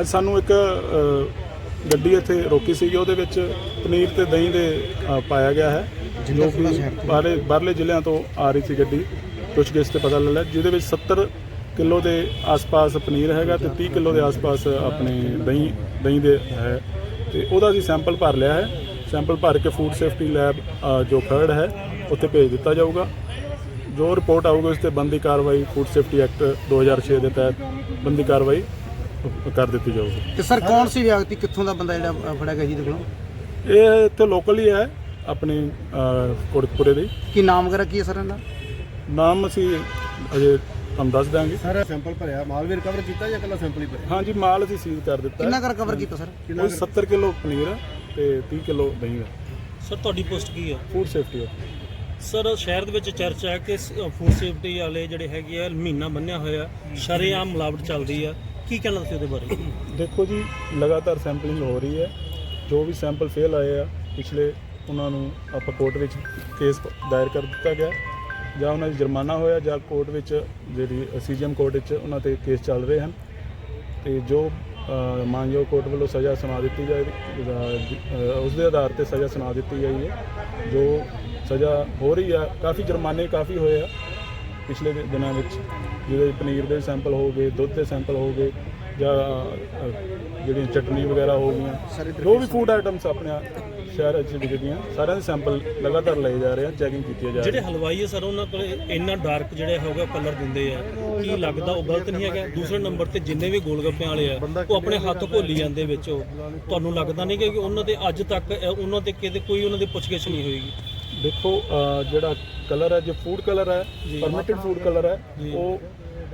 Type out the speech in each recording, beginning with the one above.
ਅੱਜ ਸਾਨੂੰ ਇੱਕ ਗੱਡੀ ਇੱਥੇ ਰੋਕੀ ਸੀਗੀ ਉਹਦੇ ਵਿੱਚ ਪਨੀਰ ਤੇ ਦਹੀਂ ਦੇ ਪਾਇਆ ਗਿਆ ਹੈ। ਜੋ ਕਿ ਬਾਹਰੇ ਬਾਹਰਲੇ ਜ਼ਿਲ੍ਹਿਆਂ ਤੋਂ ਆ ਰਹੀ ਸੀ ਗੱਡੀ ਗਿਸ ਤੇ ਪਤਾ ਲੱਗਾ ਜਿਹਦੇ ਵਿੱਚ 70 ਕਿਲੋ ਦੇ ਆਸ-ਪਾਸ ਪਨੀਰ ਹੈਗਾ ਤੇ 30 ਕਿਲੋ ਦੇ ਆਸ-ਪਾਸ ਆਪਣੇ ਦਹੀਂ ਦਹੀਂ ਦੇ ਹੈ। ਤੇ ਉਹਦਾ ਅਸੀਂ ਸੈਂਪਲ ਭਰ ਲਿਆ ਹੈ। ਸੈਂਪਲ ਭਰ ਕੇ ਫੂਡ ਸੇਫਟੀ ਲੈਬ ਜੋ ਖਰੜ ਹੈ ਉੱਥੇ ਭੇਜ ਦਿੱਤਾ ਜਾਊਗਾ। ਜੋ ਰਿਪੋਰਟ ਆਊਗੀ ਉਸ ਤੇ ਬੰਦੀ ਕਾਰਵਾਈ ਫੂਡ ਸੇਫਟੀ ਐਕਟ 2006 ਦੇ ਤਹਿਤ ਬੰਦੀ ਕਾਰਵਾਈ ਕਰ ਦਿੱਤੀ ਜਾਊਗੀ ਤੇ ਸਰ ਕੌਣ ਸੀ ਵਿਅਕਤੀ? ਕਿੱਥੋਂ ਦਾ ਬੰਦਾ ਜਿਹੜਾ ਅ, ਫੜਿਆ ਗਿਆ ਜੀ ਦੇ ਕੋਲੋਂ? ਇਹ ਇੱਥੇ ਲੋਕਲ ਹੀ ਹੈ ਆਪਣੇ ਕੋਟਕਪੁਰੇ ਦੇ। ਕੀ ਨਾਮ ਵਗੈਰਾ ਕੀ ਹੈ ਸਰ ਇਹਦਾ? ਨਾਮ ਅਸੀਂ ਅਜੇ ਤੁਹਾਨੂੰ ਦੱਸ ਦਾਂਗੇ ਸਰ ਸੈਂਪਲ ਭਰਿਆ। ਮਾਲ ਵੀ ਰਿਕਵਰ ਕੀਤਾ ਜਾਂ ਇਕੱਲਾ ਸੈਂਪਲ ਹੀ ਭਰਿਆ? ਹਾਂਜੀ ਮਾਲ ਅਸੀਂ ਸੀਜ਼ ਕਰ ਦਿੱਤਾ। ਕਿੰਨਾ ਕੁ ਰਿਕਵਰ ਕੀਤਾ ਸਰ? ਉਹ 70 ਕਿਲੋ ਪਨੀਰ ਹੈ ਤੇ 30 ਕਿਲੋ ਦਹੀਂ ਹੈ ਸਰ ਤੁਹਾਡੀ ਪੋਸਟ ਕੀ ਹੈ ਫੂਡ ਸੇਫਟੀ ਸਰ ਸ਼ਹਿਰ ਦੇ ਵਿੱਚ ਚਰਚਾ ਹੈ ਕਿ ਫੂਡ ਸੇਫਟੀ ਵਾਲੇ ਜਿਹੜੇ ਹੈਗੇ ਆ ਮਹੀਨਾ ਬੰਨਿਆ ਹੋਇਆ ਸ਼ਰੇਆਮ ਮਿਲਾਵਟ ਚੱਲਦੀ ਆ। ਕੀ ਕਹਿਣਾ ਤੁਸੀਂ ਉਹਦੇ ਬਾਰੇ? ਦੇਖੋ ਜੀ, ਲਗਾਤਾਰ ਸੈਂਪਲਿੰਗ ਹੋ ਰਹੀ ਹੈ। ਜੋ ਵੀ ਸੈਂਪਲ ਫੇਲ ਆਏ ਆ, ਪਿਛਲੇ ਉਹਨਾਂ ਨੂੰ ਆਪਾਂ ਕੋਰਟ ਵਿੱਚ ਕੇਸ ਦਾਇਰ ਕਰ ਦਿੱਤਾ ਗਿਆ। ਜਾਂ ਉਹਨਾਂ ਦੀ ਜੁਰਮਾਨਾ ਹੋਇਆ, ਜਾਂ ਕੋਰਟ ਵਿੱਚ ਜਿਹੜੀ ਸੀਜੀਐਮ ਕੋਰਟ ਵਿੱਚ ਉਹਨਾਂ ਤੇ ਕੇਸ ਚੱਲ ਰਹੇ ਹਨ। ਤੇ ਜੋ ਮਾਨਯੋਗ ਕੋਰਟ ਵੱਲੋਂ ਸਜ਼ਾ ਸੁਣਾ ਦਿੱਤੀ ਜਾਏ ਉਸ ਦੇ ਆਧਾਰ ਤੇ ਸਜ਼ਾ ਸੁਣਾ ਦਿੱਤੀ ਗਈ ਹੈ। ਜੋ ਸਜ਼ਾ ਹੋ ਰਹੀ ਆ, ਕਾਫੀ ਜੁਰਮਾਨੇ ਕਾਫੀ ਹੋਏ ਆ। ਪਿਛਲੇ ਦਿਨਾਂ ਵਿੱਚ ਵਿੱਚ ਪਨੀਰ ਦੇ ਸੈਂਪਲ ਹੋ ਗਏ ਦੁੱਧ ਦੇ ਸੈਂਪਲ ਹੋ ਗਏ ਜਾਂ ਜਿਹੜੀਆਂ ਚਟਨੀ ਵਗੈਰਾ ਹੋ ਗਈਆਂ ਜੋ ਵੀ ਫੂਡ ਆਈਟਮਸ ਆਪਣੇ ਸ਼ਹਿਰ ਵਿੱਚ ਵਿਕਦੀਆਂ ਸਾਰਿਆਂ ਦੇ ਸੈਂਪਲ ਲਗਾਤਾਰ ਲਏ ਜਾ ਰਹੇ ਆ ਚੈਕਿੰਗ ਕੀਤੀ ਜਾ ਰਹੀ ਜਿਹੜੇ ਹੈ ਹਲਵਾਈ ਆ ਸਰ ਉਹਨਾਂ ਕੋਲ ਇੰਨਾ ਡਾਰਕ ਜਿਹੜੇ ਹੋਗਾ ਕਲਰ ਦਿੰਦੇ ਆ। ਕੀ ਲੱਗਦਾ ਉਹ ਗਲਤ ਨਹੀਂ ਹੈਗਾ? ਦੂਸਰੇ ਨੰਬਰ ਤੇ ਜਿੰਨੇ ਵੀ ਗੋਲਗੱਪਿਆਂ ਵਾਲੇ ਆ ਉਹ ਆਪਣੇ ਹੱਥ ਘੋਲੀ ਜਾਂਦੇ ਵਿੱਚ ਉਹ। ਤੁਹਾਨੂੰ ਲੱਗਦਾ ਨਹੀਂ ਕਿ ਉਹਨਾਂ ਦੇ ਅੱਜ ਤੱਕ ਉਹਨਾਂ ਤੇ ਕਿਤੇ ਕੋਈ ਉਹਨਾਂ ਦੀ ਪੁੱਛਗਿੱਛ ਨਹੀਂ ਹੋਏਗੀ? ਦੇਖੋ ਜਿਹੜਾ ਕਲਰ ਹੈ ਜੇ ਫੂਡ ਕਲਰ ਹੈ ਪਰਮਿਟਡ ਫੂਡ ਕਲਰ ਹੈ ਉਹ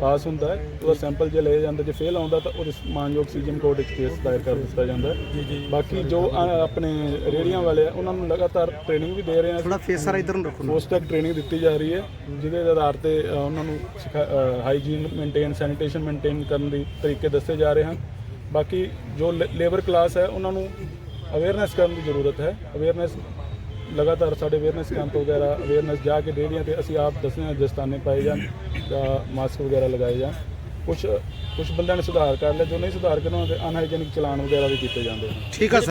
ਪਾਸ ਹੁੰਦਾ ਹੈ। ਉਹਦਾ ਸੈਂਪਲ ਜੇ ਲਿਆ ਜਾਂਦਾ ਜੇ ਫੇਲ ਆਉਂਦਾ ਤਾਂ ਉਹਦੇ ਮਾਨਯੋਗ ਸੀਜਨ ਕੋਰਟ ਵਿੱਚ ਕੇਸ ਦਾਇਰ ਕਰ ਦਿੱਤਾ ਜਾਂਦਾ ਹੈ। ਬਾਕੀ ਜੋ ਅ, ਆਪਣੇ ਰੇੜੀਆਂ ਵਾਲੇ ਆ ਉਹਨਾਂ ਨੂੰ ਲਗਾਤਾਰ ਟ੍ਰੇਨਿੰਗ ਵੀ ਦੇ ਰਹੇ ਆ। ਥੋੜਾ ਫੇਸ ਸਾਰਾ ਇਧਰ ਨੂੰ ਰੱਖੋ ਨਾ। ਪੋਸਟ ਤੱਕ ਟ੍ਰੇਨਿੰਗ ਦਿੱਤੀ ਜਾ ਰਹੀ ਹੈ ਜਿਹਦੇ ਆਧਾਰ ਤੇ ਅ, ਉਹਨਾਂ ਨੂੰ ਹਾਈਜੀਨ ਮੇਨਟੇਨ ਸੈਨੀਟੇਸ਼ਨ ਮੇਨਟੇਨ ਕਰਨ ਦੀ ਤਰੀਕੇ ਦੱਸੇ ਜਾ ਰਹੇ ਹਨ। ਬਾਕੀ ਜੋ ਲੇਬਰ ਕਲਾਸ ਹੈ ਉਹਨਾਂ ਨੂੰ ਅਵੇਅਰਨੈਸ ਕਰਨ ਦੀ ਜ਼ਰੂਰਤ ਹੈ। ਅਵੇਅਰਨੈਸ ਲਗਾਤਾਰ ਸਾਡੇ ਅਵੇਅਰਨੈਸ ਕੈਂਪ ਵਗੈਰਾ ਅਵੇਅਰਨੈਸ ਜਾ ਕੇ ਡੇਰੀਆਂ ਤੇ ਅਸੀਂ ਆਪ ਦੱਸਦੇ ਹਾਂ ਦਸਤਾਨੇ ਪਾਏ ਜਾਣ ਜਾਂ ਮਾਸਕ ਵਗੈਰਾ ਲਗਾਏ ਜਾਣ। ਕੁਝ ਕੁਝ ਬੰਦਿਆਂ ਨੇ ਸੁਧਾਰ ਕਰ ਲਿਆ, ਜੋ ਨਹੀਂ ਸੁਧਾਰ ਕਰਨ ਉਹਨਾਂ ਦੇ ਅਨਹਾਈਜੀਨਿਕ ਚਲਾਨ ਵਗੈਰਾ ਵੀ ਕੀਤੇ ਜਾਂਦੇ ਹਨ ਠੀਕ ਆ ਸਰ।